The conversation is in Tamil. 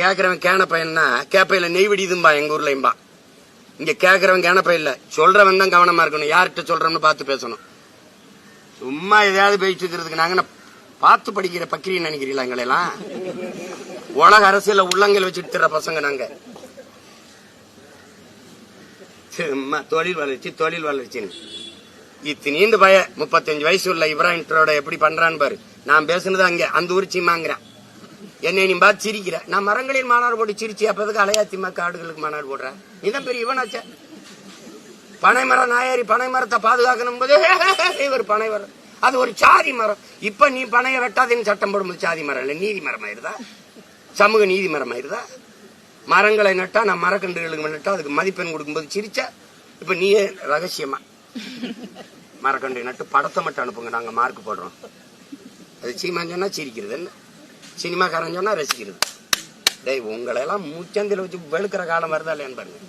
கேக்குறவன் கேன பையன்னா கேப்பையில நெய் வெடிதும்பா எங்க ஊர்லயும்பா. இங்க கேக்குறவன் கேன பையன் சொல்றவன் தான் கவனமா இருக்கணும் யார்கிட்ட சொல்றோம்னு பார்த்து பேசணும். சும்மா எதையாவது பேசிட்டு இருக்கிறதுக்கு நாங்க பார்த்து படிக்கிற பக்கிரின்னு நினைக்கிறீங்களா எங்களெல்லாம் உலக அரசியல உள்ளங்கள் வச்சுட்டு திற பசங்க நாங்க. தொழில் வளர்ச்சி தொழில் வளர்ச்சின்னு. இத்தினீண்டு பய முப்பத்தஞ்சு வயசு உள்ள இப்ராஹிம் எப்படி பண்றான்னு பாரு. நான் பேசுனது அங்க அந்த ஊர் சீமாங்கிறேன். என்னை நீ பார்த்து சிரிக்கிற. நான் மரங்களில் மாநாடு போட்டு சிரிச்சு அப்பதுக்கு அலையாத்திமா காடுகளுக்கு மாநாடு போடுறேன். இதான் பெரிய யுவனாச்சே பனை மரம் நாயாரி பனை மரத்தை பாதுகாக்கணும் போது இவர் பனை மரம். அது ஒரு சாதி மரம். இப்ப நீ பனைய வெட்டாதேன்னு சட்டம் போடும்போது சாதி மரம் இல்ல நீதி மரம் ஆயிருதா? சமூக நீதி மரம் ஆயிருதா? மரங்களை நட்டா நான் மரக்கன்றுகளுக்கு நட்டா அதுக்கு மதிப்பெண் கொடுக்கும்போது சிரிச்சா. இப்ப நீயே ரகசியமா. மரக்கன்று நட்டு படத்தை மட்டும் அனுப்புங்க நாங்க மார்க் போடுறோம். அது சீமான் சொன்னா சிரிக்கிறது என்ன? சினிமாக்காரன் சொன்னா ரசிக்கிறது. டேய் உங்களை எல்லாம் மூச்சந்தில வச்சு வெளுக்கிற காலம் வருதா இல்லையான்னு பாருங்க.